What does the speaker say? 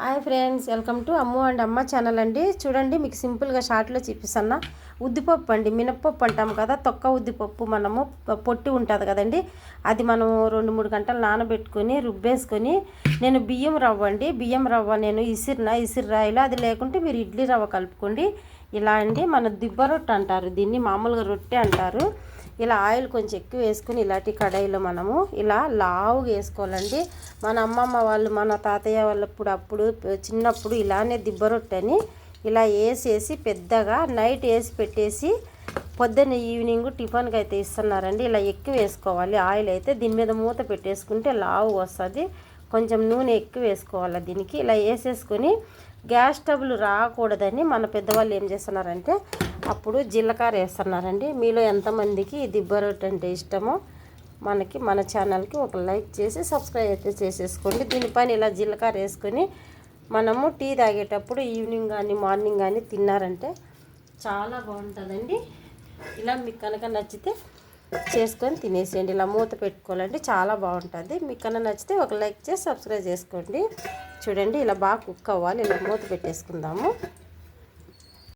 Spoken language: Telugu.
Hi friends welcome to Ammu and Amma channel అండి. చూడండి మీకు సింపుల్గా షార్ట్లో చూపిస్తున్నా ఉద్దిపప్పు అండి. మినప్పప్పు అంటాం కదా తొక్క ఉద్దిపప్పు మనము పొట్టి ఉంటుంది కదండి. అది మనం రెండు మూడు గంటలు నానబెట్టుకొని రుబ్బేసుకొని నేను బియ్యం రవ్వ అండి. బియ్యం రవ్వ నేను ఇసిరిన ఇసిరి రాయిలో అది లేకుంటే మీరు ఇడ్లీ రవ్వ కలుపుకోండి. ఇలా అండి మన దిబ్బ రొట్టె అంటారు. దీన్ని మామూలుగా రొట్టె అంటారు. ఇలా ఆయిల్ కొంచెం ఎక్కువ వేసుకుని ఇలాంటి కడాయిలో మనము ఇలా లావుగా వేసుకోవాలండి. మన అమ్మమ్మ వాళ్ళు మన తాతయ్య వాళ్ళప్పుడు అప్పుడు చిన్నప్పుడు ఇలానే దిబ్బరొట్టని ఇలా వేసేసి పెద్దగా నైట్ వేసి పెట్టేసి పొద్దున్న ఈవినింగ్ టిఫిన్కి అయితే ఇస్తున్నారండి. ఇలా ఎక్కువ వేసుకోవాలి. ఆయిల్ అయితే దీని మీద మూత పెట్టేసుకుంటే లావు వస్తుంది. కొంచెం నూనె ఎక్కువ వేసుకోవాలి దీనికి. ఇలా వేసేసుకొని గ్యాస్ స్టవ్లు రాకూడదని మన పెద్దవాళ్ళు ఏం చేస్తున్నారంటే అప్పుడు జీలకర్ర వేస్తున్నారండి. మీలో ఎంతమందికి ఈ దిబ్బ రొట్టె అంటే ఇష్టమో మనకి మన ఛానల్కి ఒక లైక్ చేసి సబ్స్క్రైబ్ అయితే చేసేసుకోండి. దీనిపైన ఇలా జీలకర్ర వేసుకొని మనము టీ తాగేటప్పుడు ఈవినింగ్ కానీ మార్నింగ్ కానీ తిన్నారంటే చాలా బాగుంటుందండి. ఇలా మీకు కనుక నచ్చితే చేసుకొని తినేసేయండి. ఇలా మూత పెట్టుకోవాలండి చాలా బాగుంటుంది. మీకు కన్నా నచ్చితే ఒక లైక్ చేసి సబ్స్క్రైబ్ చేసుకోండి. చూడండి ఇలా బాగా కుక్ అవ్వాలి. ఇలా మూత పెట్టేసుకుందాము.